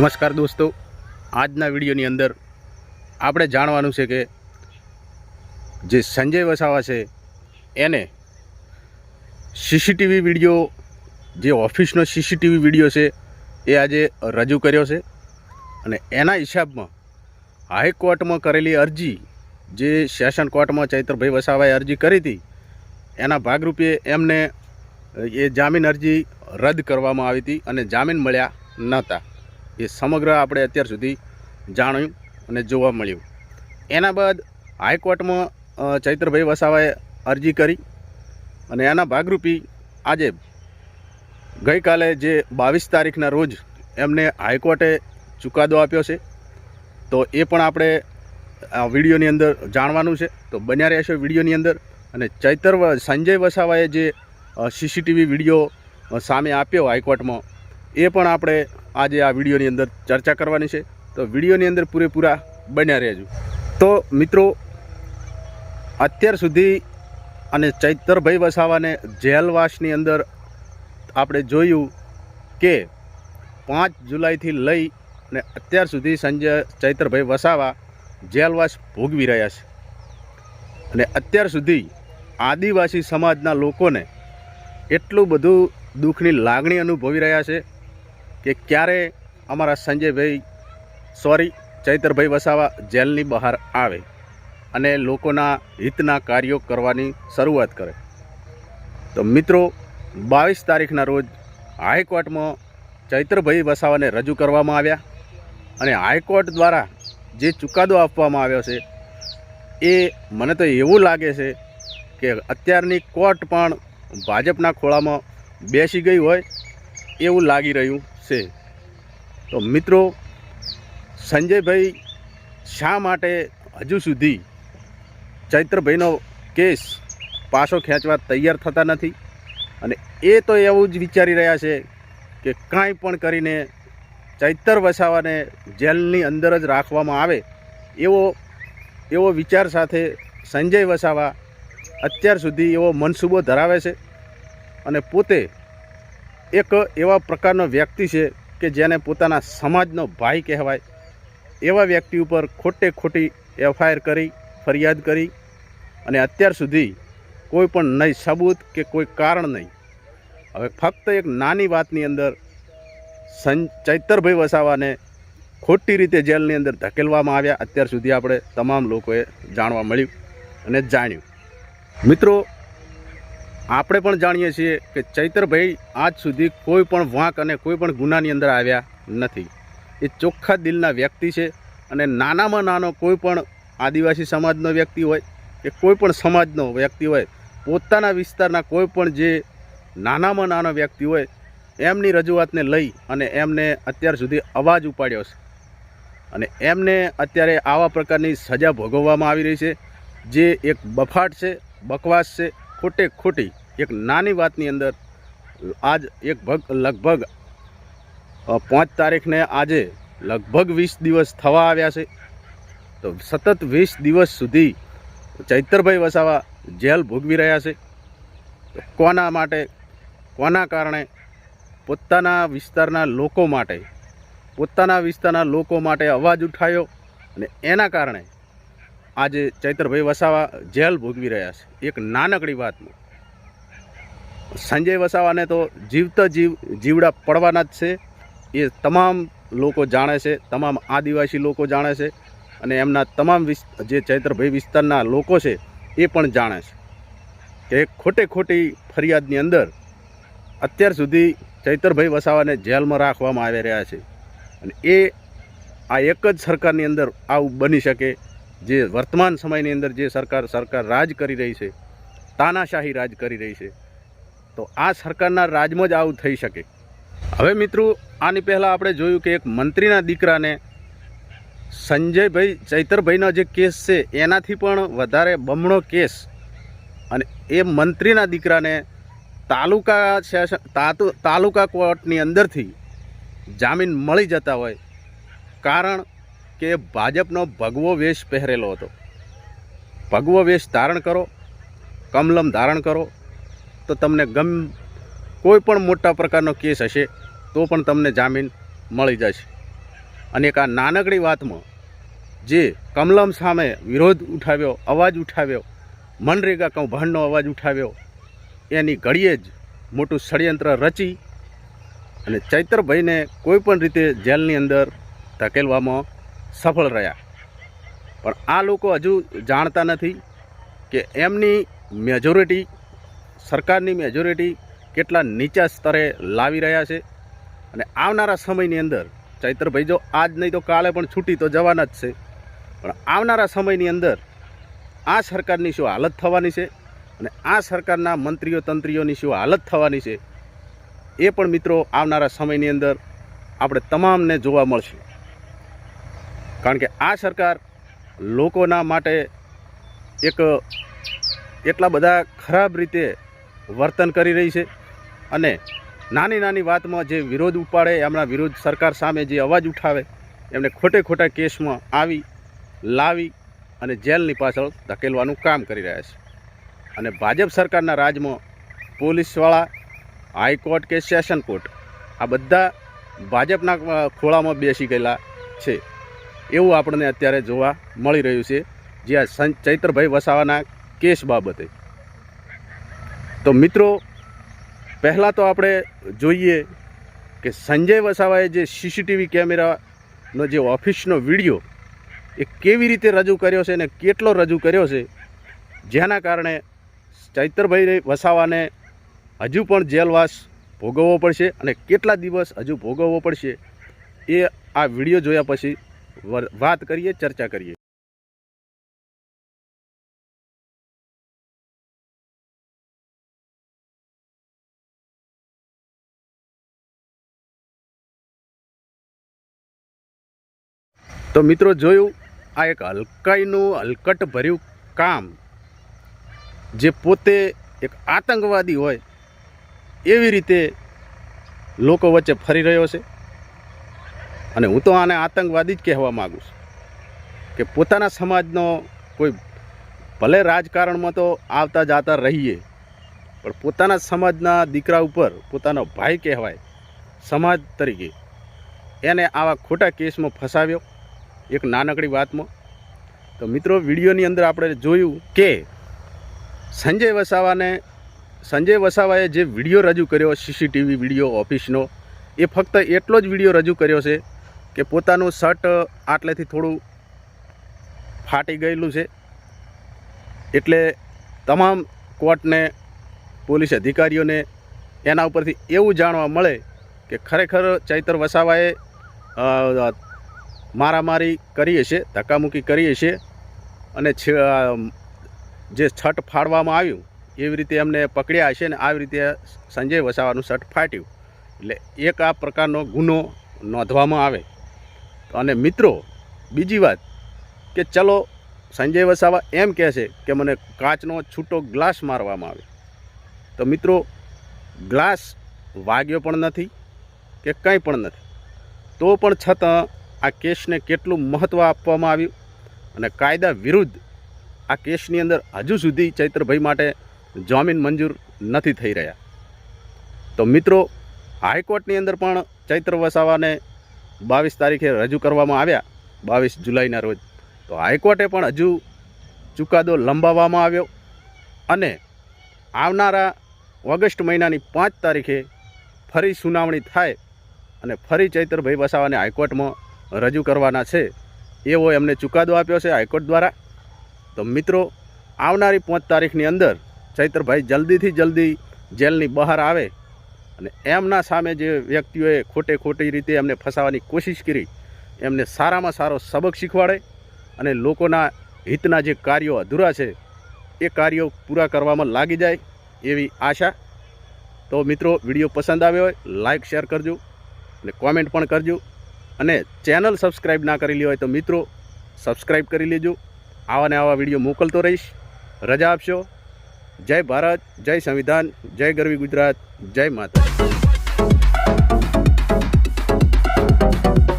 નમસ્કાર દોસ્તો. આજના વિડીયોની અંદર આપણે જાણવાનું છે કે જે સંજય વસાવા છે, એને સીસીટીવી વીડિયો, જે ઓફિસનો સીસીટીવી વીડિયો છે, એ આજે રજૂ કર્યો છે. અને એના હિસાબમાં હાઈકોર્ટમાં કરેલી અરજી, જે સેશન કોર્ટમાં ચૈત્રભાઈ વસાવાએ અરજી કરી હતી, એના ભાગરૂપે એમને એ જામીન અરજી રદ કરવામાં આવી હતી અને જામીન મળ્યા નહોતા. એ સમગ્ર આપણે અત્યાર સુધી જાણ્યું અને જોવા મળ્યું. એના બાદ હાઈકોર્ટમાં ચૈત્રભાઈ વસાવાએ અરજી કરી અને એના ભાગરૂપી આજે ગઈકાલે જે બાવીસ તારીખના રોજ એમને હાઈકોર્ટે ચુકાદો આપ્યો છે, તો એ પણ આપણે આ વિડીયોની અંદર જાણવાનું છે. તો બન્યા રહેશો વિડીયોની અંદર અને ચૈતર સંજય વસાવાએ જે સીસીટીવી વીડિયો સામે આપ્યો હાઈકોર્ટમાં, એ પણ આપણે આજે આ વિડીયોની અંદર ચર્ચા કરવાની છે. તો વિડીયોની અંદર પૂરેપૂરા બન્યા રહેજો. તો મિત્રો, અત્યાર સુધી અને ચૈતરભાઈ વસાવાને જેલવાસની અંદર આપણે જોયું કે પાંચ જુલાઈથી લઈ અને અત્યાર સુધી સંજય ચૈતરભાઈ વસાવા જેલવાસ ભોગવી રહ્યા છે. અને અત્યાર સુધી આદિવાસી સમાજના લોકોને એટલું બધું દુઃખની લાગણી અનુભવી રહ્યા છે કે ક્યારે અમારા સંજયભાઈ સોરી ચૈતરભાઈ વસાવા જેલની બહાર આવે અને લોકોના હિતના કાર્યો કરવાની શરૂઆત કરે. તો મિત્રો, બાવીસ તારીખના રોજ હાઈકોર્ટમાં ચૈત્રભાઈ વસાવાને રજૂ કરવામાં આવ્યા અને હાઈકોર્ટ દ્વારા જે ચુકાદો આપવામાં આવ્યો છે, એ મને તો એવું લાગે છે કે અત્યારની કોર્ટ પણ ભાજપના ખોળામાં બેસી ગઈ હોય એવું લાગી રહ્યું છે. તો મિત્રો, સંજયભાઈ શા માટે હજુ સુધી ચૈત્રભાઈનો કેસ પાછો ખેંચવા તૈયાર થતા નથી? અને એ તો એવું જ વિચારી રહ્યા છે કે કાંઈ પણ કરીને ચૈતર વસાવાને જેલની અંદર જ રાખવામાં આવે એવો એવો વિચાર સાથે સંજય વસાવા અત્યાર સુધી એવો મનસૂબો ધરાવે છે. અને પોતે એક એવા પ્રકારનો વ્યક્તિ છે કે જેને પોતાના સમાજનો ભાઈ કહેવાય. એવા વ્યક્તિ ઉપર ખોટે ખોટી એફઆઈઆર કરી, ફરિયાદ કરી અને અત્યાર સુધી કોઈ પણ નહીં સબૂત કે કોઈ કારણ નહીં. હવે ફક્ત એક નાની વાતની અંદર સં, ચૈતરભાઈ વસાવાને ખોટી રીતે જેલની અંદર ધકેલવામાં આવ્યા. અત્યાર સુધી આપણે તમામ લોકોએ જાણવા મળ્યું અને જાણ્યું. મિત્રો આપણે પણ જાણીએ છીએ કે ચૈતરભાઈ આજ સુધી કોઈ પણ વાંક અને કોઈ પણ ગુનાની અંદર આવ્યા નથી. એ ચોખ્ખા દિલના વ્યક્તિ છે અને નાનામાં નાનો કોઈ પણ આદિવાસી સમાજનો વ્યક્તિ હોય કે કોઈ પણ સમાજનો વ્યક્તિ હોય, પોતાના વિસ્તારના કોઈ પણ જે નાનામાં નાનો વ્યક્તિ હોય, એમની રજૂઆતને લઈ અને એમને અત્યાર સુધી અવાજ ઉપાડ્યો છે. અને એમને અત્યારે આવા પ્રકારની સજા ભોગવવામાં આવી રહી છે. જે એક બફાટ છે, બકવાસ છે ખોટે ખોટી એક નાની વાતની અંદર આજ એક ભગ લગભગ પાંચ તારીખને આજે લગભગ વીસ દિવસ થવા આવ્યા છે. તો સતત વીસ દિવસ સુધી ચૈતરભાઈ વસાવા જેલ ભોગવી રહ્યા છે. કોના માટે, કોના કારણે, પોતાના વિસ્તારના લોકો માટે, પોતાના વિસ્તારના લોકો માટે અવાજ ઉઠાવ્યો અને એના કારણે આજે ચૈતરભાઈ વસાવા જેલ ભોગવી રહ્યા છે. એક નાનકડી વાતમાં. સંજય વસાવાને તો જીવતા જીવ, જીવડા પડવાના જ છે. એ તમામ લોકો જાણે છે, તમામ આદિવાસી લોકો જાણે છે અને એમના તમામ જે ચૈત્રભાઈ વિસ્તારના લોકો છે, એ પણ જાણે છે કે ખોટે ખોટી ફરિયાદની અંદર અત્યાર સુધી ચૈતરભાઈ વસાવાને જેલમાં રાખવામાં આવી રહ્યા છે. અને એ આ એક જ સરકારની અંદર આવું બની શકે જે વર્તમાન સમયની અંદર જે સરકાર સરકાર રાજ કરી રહી છે, તાનાશાહી રાજ કરી રહી છે. તો આ સરકારના રાજમાં જ આવું થઈ શકે. હવે મિત્રો, આની પહેલાં આપણે જોયું કે એક મંત્રીના દીકરાને સંજયભાઈ, ચૈતરભાઈનો જે કેસ છે, એનાથી પણ વધારે બમણો કેસ. અને એ મંત્રીના દીકરાને તાલુકા તાલુકા કોર્ટની અંદરથી જામીન મળી જતા હોય, કારણ કે ભાજપનો ભગવો વેશ પહેરેલો હતો. ભગવો વેશ ધારણ કરો, કમલમ ધારણ કરો તો તમને ગમ કોઈ પણ મોટા પ્રકારનો કેસ હશે, તો પણ તમને જામીન મળી જશે. અને એક આ નાનકડી વાતમાં જે કમલમ સામે વિરોધ ઉઠાવ્યો, અવાજ ઉઠાવ્યો, મનરેગા કૌભાંડનો અવાજ ઉઠાવ્યો, એની ઘડીએ જ મોટું ષડયંત્ર રચી અને ચૈત્રભાઈને કોઈ પણ રીતે જેલની અંદર ધકેલવામાં સફળ રહ્યા. પણ આ લોકો હજુ જાણતા નથી કે એમની મેજોરિટી સરકારની મેજોરિટી કેટલા નીચા સ્તરે લાવી રહ્યા છે અને આવનારા સમયની અંદર, ચૈત્રભાઈ, જો આજ નહીં તો કાલે પણ છૂટી તો જવાના જ છે. પણ આવનારા સમયની અંદર આ સરકારની શું હાલત થવાની છે અને આ સરકારના મંત્રીઓ તંત્રીઓની શું હાલત થવાની છે એ પણ મિત્રો આવનારા સમયની અંદર આપણે તમામને જોવા મળશે. કારણ કે આ સરકાર લોકોના માટે એક એટલા બધા ખરાબ રીતે વર્તન કરી રહી છે. અને નાની નાની વાતમાં જે વિરોધ ઉપાડે, એમના વિરોધ સરકાર સામે જે અવાજ ઉઠાવે, એમને ખોટે ખોટા કેસમાં આવી, લાવી અને જેલની પાછળ ધકેલવાનું કામ કરી રહ્યા છે. અને ભાજપ સરકારના રાજમાં પોલીસવાળા, હાઈકોર્ટ કે સેશન કોર્ટ, આ બધા ભાજપના ખોળામાં બેસી ગયેલા છે. એવું આપણને અત્યારે જોવા મળી રહ્યું છે. જ્યાં ચૈત્રભાઈ વસાવાના કેસ બાબતે. તો મિત્રો, પહેલાં તો આપણે જોઈએ કે સંજય વસાવાએ જે સીસીટીવી કેમેરાનો જે ઓફિસનો વીડિયો, એ કેવી રીતે રજૂ કર્યો છે અને કેટલો રજૂ કર્યો છે, જેના કારણે ચૈત્રભાઈ વસાવાને હજુ પણ જેલવાસ ભોગવવો પડશે અને કેટલા દિવસ હજુ ભોગવવો પડશે, એ આ વીડિયો જોયા પછી વાત કરીએ, ચર્ચા કરીએ. તો મિત્રો જોયું, આ એક હલકાઈનું હલકટ ભર્યું કામ જે પોતે એક આતંકવાદી હોય એવી રીતે લોકો વચ્ચે ફરી રહ્યો છે. અને હું તો આને આતંકવાદી જ કહેવા માગું છું કે પોતાના સમાજનો કોઈ ભલે રાજકારણમાં તો આવતા જાતા રહીએ, પણ પોતાના સમાજના દીકરા ઉપર, પોતાનો ભાઈ કહેવાય, સમાજ તરીકે, એને આવા ખોટા કેસમાં ફસાવ્યો. એક નાનકડી વાતમાં. તો મિત્રો, વિડીયોની અંદર આપણે જોયું કે સંજય વસાવાને, સંજય વસાવાએ જે વીડિયો રજૂ કર્યો સીસીટીવી વીડિયો ઓફિસનો, એ ફક્ત એટલો જ વીડિયો રજૂ કર્યો છે કે પોતાનું શર્ટ આટલેથી થોડું ફાટી ગયેલું છે. એટલે તમામ કોર્ટને, પોલીસ અધિકારીઓને એના ઉપરથી એવું જાણવા મળે કે ખરેખર ચૈતર વસાવાએ મારામારી કરીએ છીએ, ધક્કામુક્કી કરીએ છીએ અને છે જે છટ ફાડવામાં આવ્યું, એવી રીતે એમને પકડ્યા હશે ને આવી રીતે સંજય વસાવાનું શર્ટ ફાટ્યું. એટલે એક આ પ્રકારનો ગુનો નોંધવામાં આવે. અને મિત્રો, બીજી વાત કે ચલો, સંજય વસાવા એમ કહે છે કે મને કાચનો છૂટો ગ્લાસ મારવામાં આવે. તો મિત્રો, ગ્લાસ વાગ્યો પણ નથી કે કંઈ પણ નથી. તો પણ છતાં આ કેસને કેટલું મહત્ત્વ આપવામાં આવ્યું અને કાયદા વિરુદ્ધ આ કેસની અંદર હજુ સુધી ચૈત્રભાઈ માટે જામીન મંજૂર નથી થઈ રહ્યા. તો મિત્રો, હાઈકોર્ટની અંદર પણ ચૈત્ર વસાવાને બાવીસ તારીખે રજૂ કરવામાં આવ્યા, બાવીસ જુલાઈના રોજ. તો હાઈકોર્ટે પણ હજુ ચુકાદો લંબાવવામાં આવ્યો અને આવનારા ઓગસ્ટ મહિનાની પાંચ તારીખે ફરી સુનાવણી થાય અને ફરી ચૈત્રભાઈ વસાવાને હાઈકોર્ટમાં રજૂ કરવાના છે. એવો એમને ચુકાદો આપ્યો છે હાઈકોર્ટ દ્વારા. તો મિત્રો, આવનારી પાંચ તારીખની અંદર ચૈત્રભાઈ જલ્દીથી જલ્દી જેલની બહાર આવે અને એમના સામે જે વ્યક્તિઓએ ખોટે ખોટી રીતે એમને ફસાવાની કોશિશ કરી, એમને સારામાં સારો સબક શીખવાડે અને લોકોના હિતના જે કાર્યો અધૂરા છે, એ કાર્યો પૂરા કરવામાં લાગી જાય એવી આશા. તો મિત્રો, વીડિયો પસંદ આવ્યો હોય લાઇક શેર કરજો અને કોમેન્ટ પણ કરજો. અને ચેનલ સબસ્ક્રાઈબ ના કરેલી હોય તો મિત્રો સબસ્ક્રાઈબ કરી લેજો. આવા ને આવા વીડિયો મોકલતો રહીશ. રજા આપશો. જય ભારત, જય સંવિધાન, જય ગરવી ગુજરાત, જય માતા